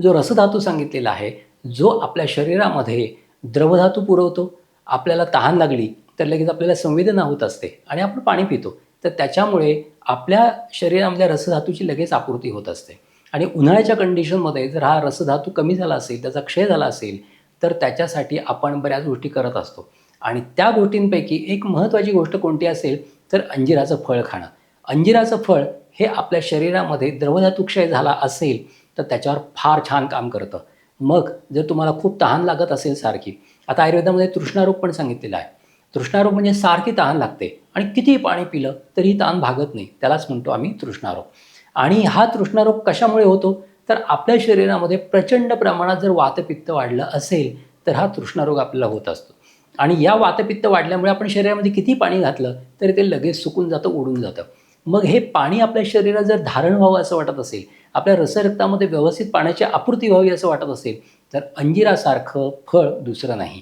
जो रसधातू सांगितलेला आहे जो आपल्या शरीरामध्ये द्रवधातू पुरवतो आपल्याला तहान लागली तर लगेच आपल्याला संवेदना होत असते आणि आपण पाणी पितो. तर त्याच्यामुळे आपल्या शरीरामधल्या रसधातूची लगेच आपूर्ती होत असते. आणि उन्हाळ्याच्या कंडिशनमध्ये जर हा रसधातू कमी झाला असेल त्याचा क्षय झाला असेल तर त्याच्यासाठी आपण बऱ्याच गोष्टी करत असतो. आणि त्या गोष्टींपैकी एक महत्त्वाची गोष्ट कोणती असेल तर अंजिराचं फळ खाणं. अंजिराचं फळ हे आपल्या शरीरामध्ये द्रवधातू क्षय झाला असेल तर त्याच्यावर फार छान काम करतं. मग जर तुम्हाला खूप तहान लागत असेल सारखी आता आयुर्वेदामध्ये तृष्णारोग पण सांगितलेला आहे. तृष्णारोग म्हणजे सारखी तहान लागते आणि कितीही पाणी पिलं तरी तहान भागत नाही. त्यालाच म्हणतो आम्ही तृष्णारोग. आणि हा तृष्णारोग कशामुळे होतो? तर आपल्या शरीरामध्ये प्रचंड प्रमाणात जर वातपित्त वाढलं असेल तर हा तृष्णारोग आपल्याला होत असतो. आणि या वातपित्त वाढल्यामुळे आपण शरीरामध्ये किती पाणी घातलं तरी ते लगेच सुकून जातं उडून जातं. मग हे पाणी आपल्या शरीरात जर धारण व्हावं असं वाटत असेल आपल्या रसरक्तामध्ये व्यवस्थित पाण्याची आपूर्ती व्हावी असं वाटत असेल तर अंजिरासारखं फळ दुसरं नाही.